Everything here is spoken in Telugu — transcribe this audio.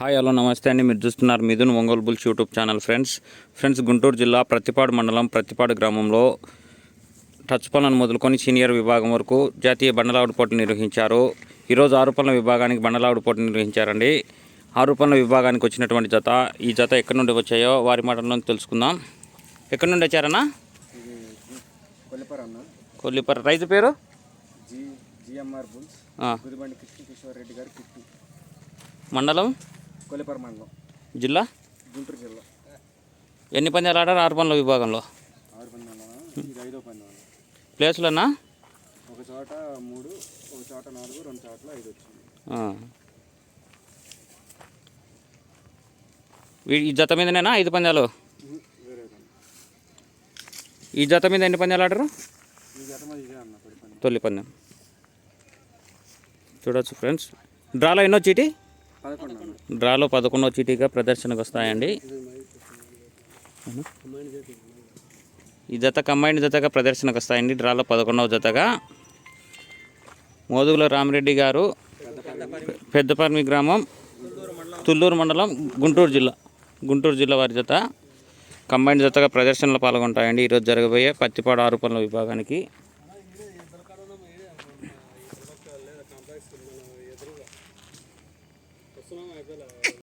హాయ్ హలో నమస్తే అండి. మీరు చూస్తున్నారు Mithun Ongole bulls YouTube channel friends. Friends Guntur జిల్లా ప్రతిపాడు మండలం ప్రతిపాడు గ్రామంలో టచ్ పనులను మొదలుకొని సీనియర్ విభాగం వరకు జాతీయ బండలావుడు పోటీలు నిర్వహించారు. ఈరోజు ఆరు పనుల విభాగానికి బండలావుడు పోటీ నిర్వహించారండి. ఆరు పనుల విభాగానికి వచ్చినటువంటి జత ఈ జత ఎక్కడి నుండి వచ్చాయో వారి మాటల్లో తెలుసుకుందాం. ఎక్కడి నుండి వచ్చారన్నా? కొల్లిపర రైతు పేరు? మండలం? కొల్లిపర మండలం. జిల్లా? గుంటూరు జిల్లా. ఎన్ని పందాలు ఆడారు? ఆరు పనుల విభాగంలో. ఆరు పందాలనా ఇది ఐదో పందాలు ప్లేసులన్నా? ఒక చోట మూడు ఒక చోట నాలుగు రెండు చోట్ల ఐదు వచ్చింది. ఈ జత మీదనేనా? ఐదు పందాలు? ఈ జత మీద ఎన్ని పందాలు ఆడరు? తొలి పందెం. చూడొచ్చు ఫ్రెండ్స్. డ్రాలో ఎన్నో చీటీ? డ్రాలో పదకొండో చీటీగా ప్రదర్శనకు వస్తాయండి. ఈ జత కంబైండ్ జతగా ప్రదర్శనకు వస్తాయండి. డ్రాలో పదకొండవ జతగా. మోదుగుల రామిరెడ్డి గారు పెద్దపర్మి గ్రామం తుళ్ళూరు మండలం గుంటూరు జిల్లా గుంటూరు జిల్లా వారి జత కంబైండ్ జతగా ప్రదర్శనలో పాల్గొంటాయండి. ఈరోజు జరగబోయే పత్తిపాడు ఆరు పనుల విభాగానికి Cố gắng.